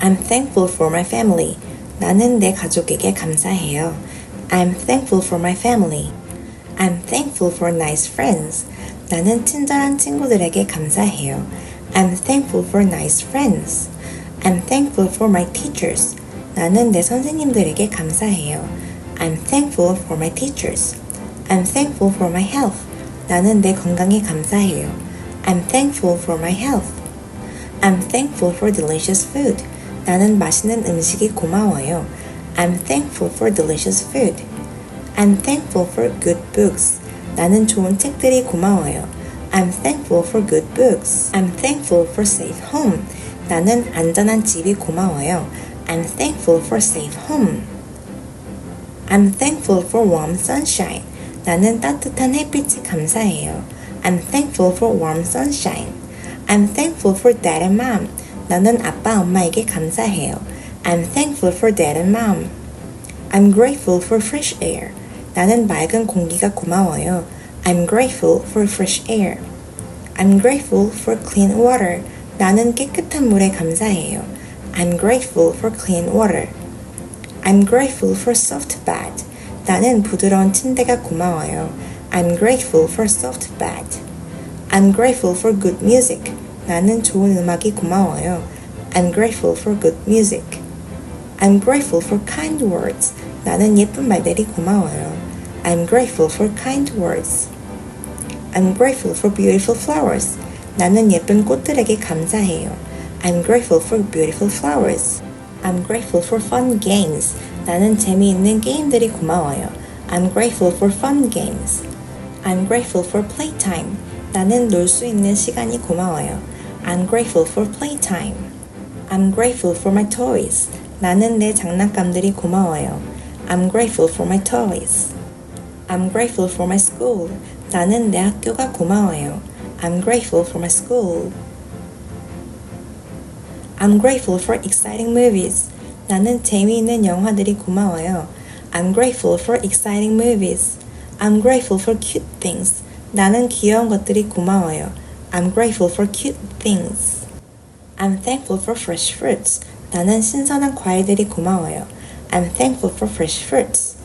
I'm thankful for my family. 나는 내 가족에게 감사해요. I'm thankful for my family. I'm thankful for nice friends. 나는 친절한 친구들에게 감사해요. I'm thankful for nice friends. I'm thankful for my teachers. 나는 내 선생님들에게 감사해요. I'm thankful for my teachers. I'm thankful for my health. 나는 내 건강에 감사해요. I'm thankful for my health. I'm thankful for delicious food. 나는 맛있는 음식이 고마워요. I'm thankful for delicious food. I'm thankful for good books. 나는 좋은 책들이 고마워요. I'm thankful for good books. I'm thankful for safe home. 나는 안전한 집이 고마워요. I'm thankful for safe home. I'm thankful for warm sunshine. 나는 따뜻한 햇빛이 감사해요. I'm thankful for warm sunshine. I'm thankful for dad and mom. 나는 아빠 엄마에게 감사해요. I'm thankful for dad and mom. I'm grateful for fresh air. 나는 맑은 공기가 고마워요. I'm grateful for fresh air. I'm grateful for clean water. 나는 깨끗한 물에 감사해요. I'm grateful for clean water. I'm grateful for soft bed. 나는 부드러운 침대가 고마워요. I'm grateful for soft bed. I'm grateful for good music. 나는 좋은 음악이 고마워요. I'm grateful for good music. I'm grateful for kind words. 나는 예쁜 말들이 고마워요. I'm grateful for kind words. I'm grateful for beautiful flowers. 나는 예쁜 꽃들에게 감사해요. I'm grateful for beautiful flowers. I'm grateful for fun games. 나는 재미있는 게임들이 고마워요. I'm grateful for fun games. I'm grateful for playtime. 나는 놀 수 있는 시간이 고마워요. I'm grateful for playtime. I'm grateful for my toys. 나는 내 장난감들이 고마워요. I'm grateful for my toys. I'm grateful for my school. 나는 내 학교가 고마워요. I'm grateful for my school. I'm grateful for exciting movies. 나는 재미있는 영화들이 고마워요. I'm grateful for exciting movies. I'm grateful for cute things. 나는 귀여운 것들이 고마워요. I'm grateful for cute things. I'm thankful for fresh fruits. 나는 신선한 과일들이 고마워요. I'm thankful for fresh fruits.